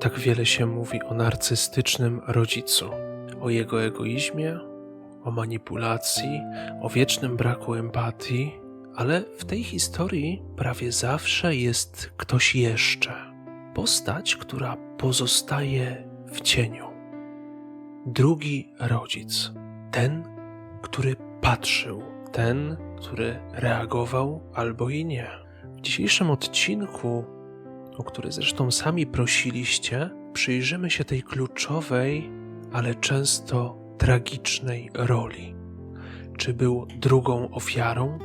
tak wiele się mówi o narcystycznym rodzicu, o jego egoizmie, o manipulacji, o wiecznym braku empatii, ale w tej historii prawie zawsze jest ktoś jeszcze. Postać, która pozostaje w cieniu. Drugi rodzic. Ten, który patrzył. Ten, który reagował albo i nie. W dzisiejszym odcinku, o który zresztą sami prosiliście, przyjrzymy się tej kluczowej, ale często tragicznej roli. Czy był drugą ofiarą,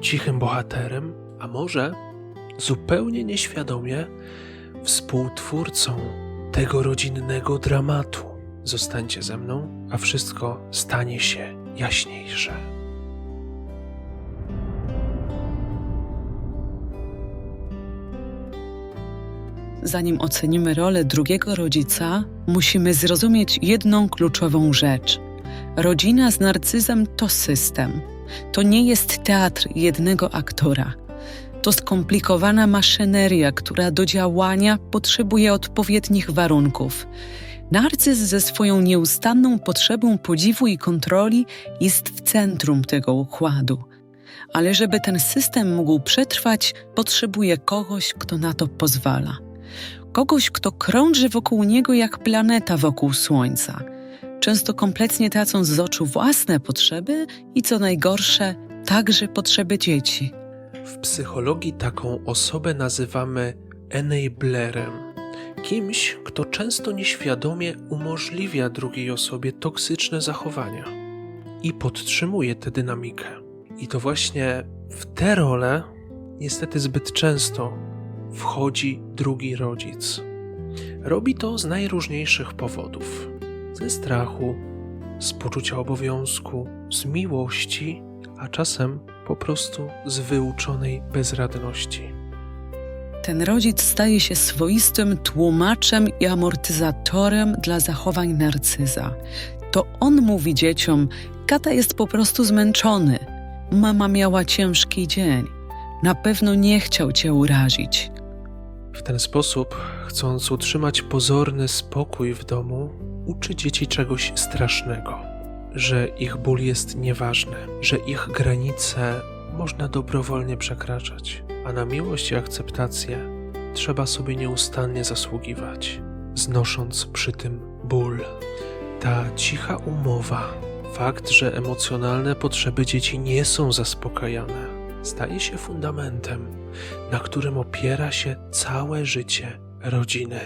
cichym bohaterem, a może zupełnie nieświadomie współtwórcą tego rodzinnego dramatu? Zostańcie ze mną, a wszystko stanie się jaśniejsze. Zanim ocenimy rolę drugiego rodzica, musimy zrozumieć jedną kluczową rzecz. Rodzina z narcyzem to system. To nie jest teatr jednego aktora. To skomplikowana maszyneria, która do działania potrzebuje odpowiednich warunków. Narcyz ze swoją nieustanną potrzebą podziwu i kontroli jest w centrum tego układu. Ale żeby ten system mógł przetrwać, potrzebuje kogoś, kto na to pozwala kogoś, kto krąży wokół niego jak planeta wokół Słońca, często kompletnie tracąc z oczu własne potrzeby i co najgorsze, także potrzeby dzieci. W psychologii taką osobę nazywamy enablerem. Kimś, kto często nieświadomie umożliwia drugiej osobie toksyczne zachowania i podtrzymuje tę dynamikę. I to właśnie w tę rolę, niestety zbyt często, wchodzi drugi rodzic. Robi to z najróżniejszych powodów: ze strachu, z poczucia obowiązku, z miłości, a czasem po prostu z wyuczonej bezradności. Ten rodzic staje się swoistym tłumaczem i amortyzatorem dla zachowań narcyza. To on mówi dzieciom: Kata jest po prostu zmęczony. Mama miała ciężki dzień. Na pewno nie chciał cię urazić. W ten sposób, chcąc utrzymać pozorny spokój w domu, uczy dzieci czegoś strasznego: że ich ból jest nieważny, że ich granice można dobrowolnie przekraczać, a na miłość i akceptację trzeba sobie nieustannie zasługiwać, znosząc przy tym ból. Ta cicha umowa, fakt, że emocjonalne potrzeby dzieci nie są zaspokajane, staje się fundamentem, na którym opiera się całe życie rodziny.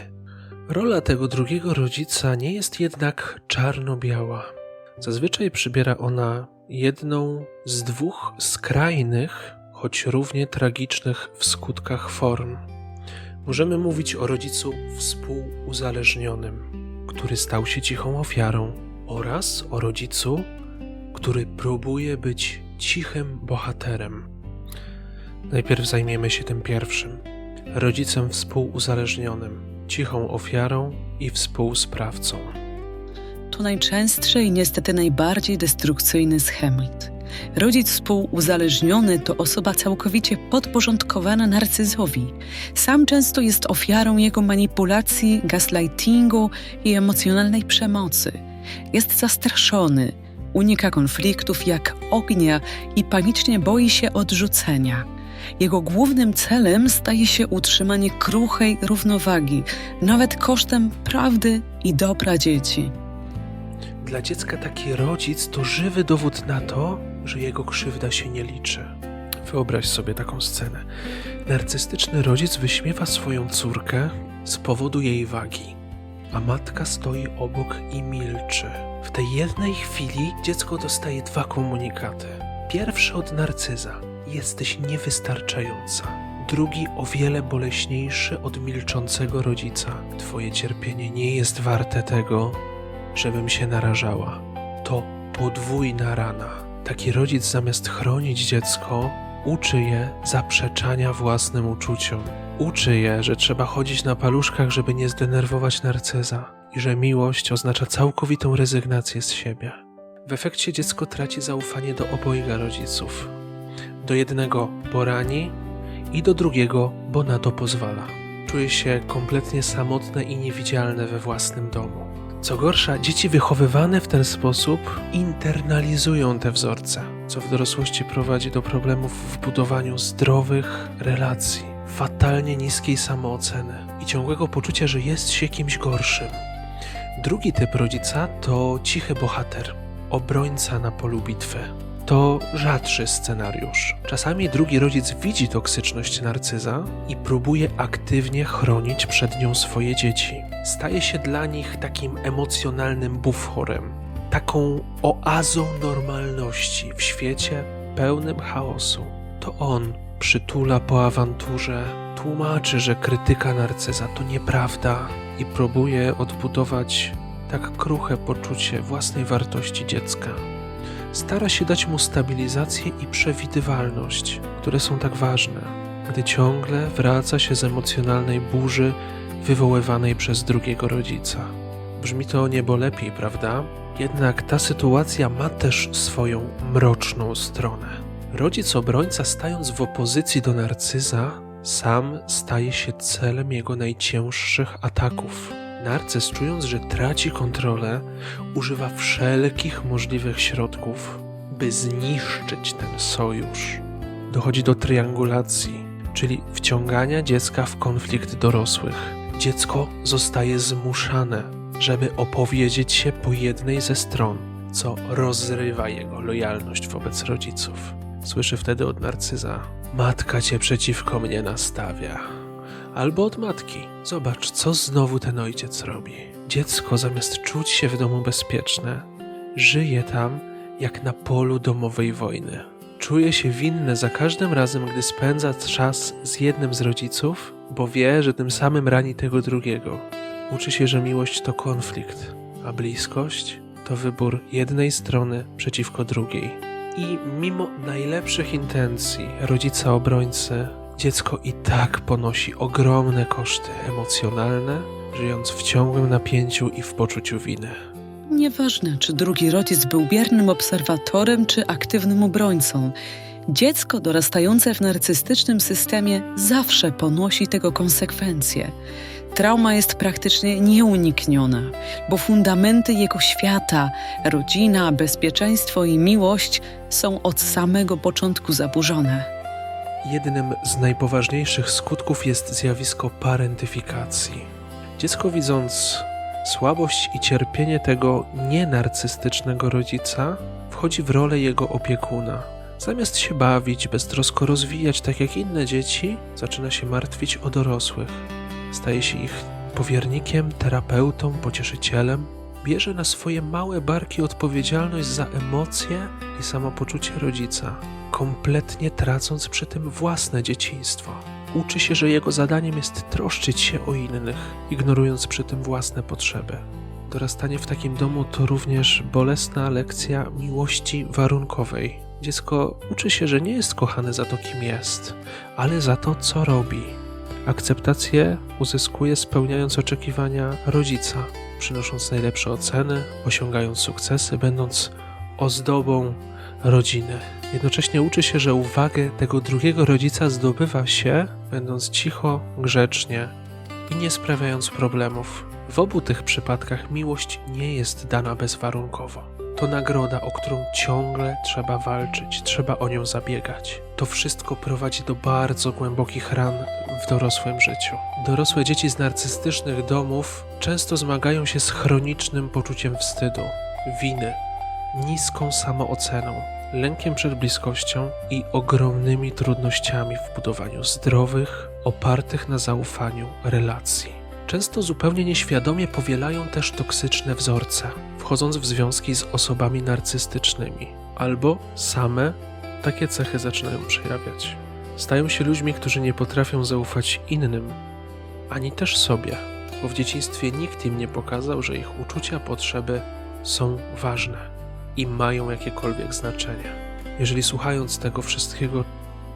Rola tego drugiego rodzica nie jest jednak czarno-biała. Zazwyczaj przybiera ona jedną z dwóch skrajnych, choć równie tragicznych w skutkach form. Możemy mówić o rodzicu współuzależnionym, który stał się cichą ofiarą, oraz o rodzicu, który próbuje być cichym bohaterem. Najpierw zajmiemy się tym pierwszym rodzicem współuzależnionym, cichą ofiarą i współsprawcą. To najczęstszy i niestety najbardziej destrukcyjny schemat. Rodzic współuzależniony to osoba całkowicie podporządkowana narcyzowi. Sam często jest ofiarą jego manipulacji, gaslightingu i emocjonalnej przemocy. Jest zastraszony, unika konfliktów jak ognia i panicznie boi się odrzucenia. Jego głównym celem staje się utrzymanie kruchej równowagi, nawet kosztem prawdy i dobra dzieci. Dla dziecka taki rodzic to żywy dowód na to, że jego krzywda się nie liczy. Wyobraź sobie taką scenę. Narcystyczny rodzic wyśmiewa swoją córkę z powodu jej wagi, a matka stoi obok i milczy. W tej jednej chwili dziecko dostaje dwa komunikaty. Pierwszy od narcyza jesteś niewystarczająca. Drugi, o wiele boleśniejszy od milczącego rodzica. Twoje cierpienie nie jest warte tego, żebym się narażała. To podwójna rana. Taki rodzic zamiast chronić dziecko, uczy je zaprzeczania własnym uczuciom. Uczy je, że trzeba chodzić na paluszkach, żeby nie zdenerwować narcyza i że miłość oznacza całkowitą rezygnację z siebie. W efekcie dziecko traci zaufanie do obojga rodziców, do jednego, bo rani, i do drugiego, bo na to pozwala. czuje się kompletnie samotne i niewidzialne we własnym domu. Co gorsza, dzieci wychowywane w ten sposób internalizują te wzorce, co w dorosłości prowadzi do problemów w budowaniu zdrowych relacji, fatalnie niskiej samooceny i ciągłego poczucia, że jest się kimś gorszym. Drugi typ rodzica to cichy bohater, obrońca na polu bitwy. To rzadszy scenariusz. Czasami drugi rodzic widzi toksyczność narcyza i próbuje aktywnie chronić przed nią swoje dzieci. Staje się dla nich takim emocjonalnym buforem, taką oazą normalności w świecie pełnym chaosu. To on przytula po awanturze, tłumaczy, że krytyka narcyza to nieprawda i próbuje odbudować tak kruche poczucie własnej wartości dziecka stara się dać mu stabilizację i przewidywalność, które są tak ważne, gdy ciągle wraca się z emocjonalnej burzy wywoływanej przez drugiego rodzica. Brzmi to niebo lepiej, prawda? Jednak ta sytuacja ma też swoją mroczną stronę. Rodzic obrońca, stając w opozycji do narcyza, sam staje się celem jego najcięższych ataków. Narcyz, czując, że traci kontrolę, używa wszelkich możliwych środków, by zniszczyć ten sojusz. Dochodzi do triangulacji, czyli wciągania dziecka w konflikt dorosłych. Dziecko zostaje zmuszane, żeby opowiedzieć się po jednej ze stron, co rozrywa jego lojalność wobec rodziców. Słyszy wtedy od narcyza: Matka cię przeciwko mnie nastawia albo od matki. Zobacz, co znowu ten ojciec robi. Dziecko, zamiast czuć się w domu bezpieczne, żyje tam jak na polu domowej wojny. Czuje się winne za każdym razem, gdy spędza czas z jednym z rodziców, bo wie, że tym samym rani tego drugiego. Uczy się, że miłość to konflikt, a bliskość to wybór jednej strony przeciwko drugiej. I mimo najlepszych intencji rodzica obrońcy, dziecko i tak ponosi ogromne koszty emocjonalne, żyjąc w ciągłym napięciu i w poczuciu winy. Nieważne, czy drugi rodzic był biernym obserwatorem, czy aktywnym obrońcą. Dziecko dorastające w narcystycznym systemie zawsze ponosi tego konsekwencje. Trauma jest praktycznie nieunikniona, bo fundamenty jego świata rodzina, bezpieczeństwo i miłość są od samego początku zaburzone. Jednym z najpoważniejszych skutków jest zjawisko parentyfikacji. Dziecko widząc słabość i cierpienie tego nienarcystycznego rodzica, wchodzi w rolę jego opiekuna. Zamiast się bawić, beztrosko rozwijać tak jak inne dzieci, zaczyna się martwić o dorosłych. Staje się ich powiernikiem, terapeutą, pocieszycielem. Bierze na swoje małe barki odpowiedzialność za emocje i samopoczucie rodzica, kompletnie tracąc przy tym własne dzieciństwo. Uczy się, że jego zadaniem jest troszczyć się o innych, ignorując przy tym własne potrzeby. Dorastanie w takim domu to również bolesna lekcja miłości warunkowej. Dziecko uczy się, że nie jest kochane za to, kim jest, ale za to, co robi. Akceptację uzyskuje spełniając oczekiwania rodzica, przynosząc najlepsze oceny, osiągając sukcesy, będąc ozdobą rodziny. Jednocześnie uczy się, że uwagę tego drugiego rodzica zdobywa się, będąc cicho, grzecznie i nie sprawiając problemów. W obu tych przypadkach miłość nie jest dana bezwarunkowo. To nagroda, o którą ciągle trzeba walczyć, trzeba o nią zabiegać. To wszystko prowadzi do bardzo głębokich ran w dorosłym życiu. Dorosłe dzieci z narcystycznych domów często zmagają się z chronicznym poczuciem wstydu, winy, niską samooceną, lękiem przed bliskością i ogromnymi trudnościami w budowaniu zdrowych, opartych na zaufaniu relacji. Często zupełnie nieświadomie powielają też toksyczne wzorce, wchodząc w związki z osobami narcystycznymi, albo same takie cechy zaczynają przejawiać. Stają się ludźmi, którzy nie potrafią zaufać innym, ani też sobie, bo w dzieciństwie nikt im nie pokazał, że ich uczucia, potrzeby są ważne i mają jakiekolwiek znaczenie. Jeżeli słuchając tego wszystkiego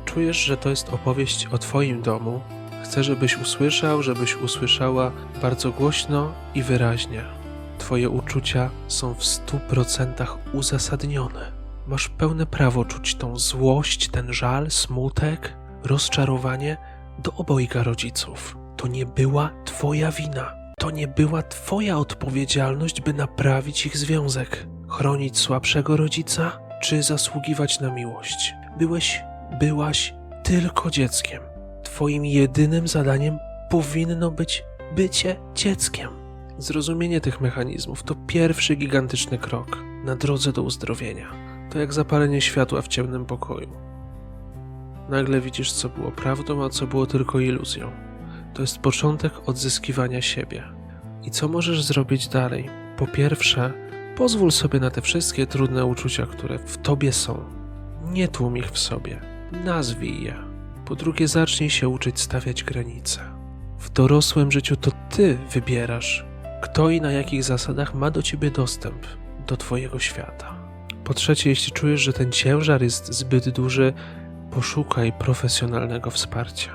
czujesz, że to jest opowieść o Twoim domu, chcę, żebyś usłyszał, żebyś usłyszała bardzo głośno i wyraźnie. Twoje uczucia są w stu procentach uzasadnione. Masz pełne prawo czuć tą złość, ten żal, smutek, rozczarowanie do obojga rodziców. To nie była Twoja wina. To nie była Twoja odpowiedzialność, by naprawić ich związek. Chronić słabszego rodzica, czy zasługiwać na miłość. Byłeś, byłaś tylko dzieckiem. Twoim jedynym zadaniem powinno być bycie dzieckiem. Zrozumienie tych mechanizmów to pierwszy gigantyczny krok na drodze do uzdrowienia. To jak zapalenie światła w ciemnym pokoju. Nagle widzisz, co było prawdą, a co było tylko iluzją. To jest początek odzyskiwania siebie. I co możesz zrobić dalej? Po pierwsze, pozwól sobie na te wszystkie trudne uczucia, które w tobie są. Nie tłum ich w sobie, nazwij je. Po drugie, zacznij się uczyć stawiać granice. W dorosłym życiu to ty wybierasz, kto i na jakich zasadach ma do ciebie dostęp do twojego świata. Po trzecie, jeśli czujesz, że ten ciężar jest zbyt duży, poszukaj profesjonalnego wsparcia.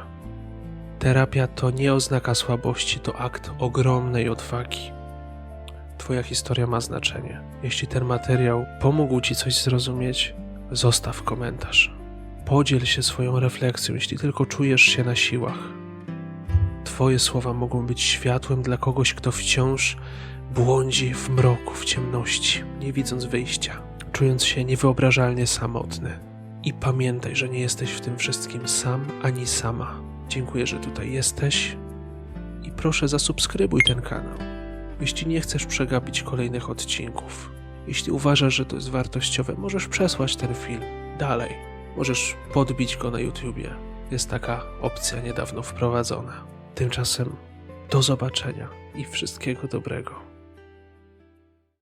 Terapia to nie oznaka słabości, to akt ogromnej odwagi. Twoja historia ma znaczenie. Jeśli ten materiał pomógł Ci coś zrozumieć, zostaw komentarz. Podziel się swoją refleksją, jeśli tylko czujesz się na siłach. Twoje słowa mogą być światłem dla kogoś, kto wciąż błądzi w mroku, w ciemności, nie widząc wyjścia, czując się niewyobrażalnie samotny. I pamiętaj, że nie jesteś w tym wszystkim sam ani sama. Dziękuję, że tutaj jesteś i proszę zasubskrybuj ten kanał. Jeśli nie chcesz przegapić kolejnych odcinków, jeśli uważasz, że to jest wartościowe, możesz przesłać ten film dalej. Możesz podbić go na YouTubie. Jest taka opcja niedawno wprowadzona. Tymczasem do zobaczenia i wszystkiego dobrego.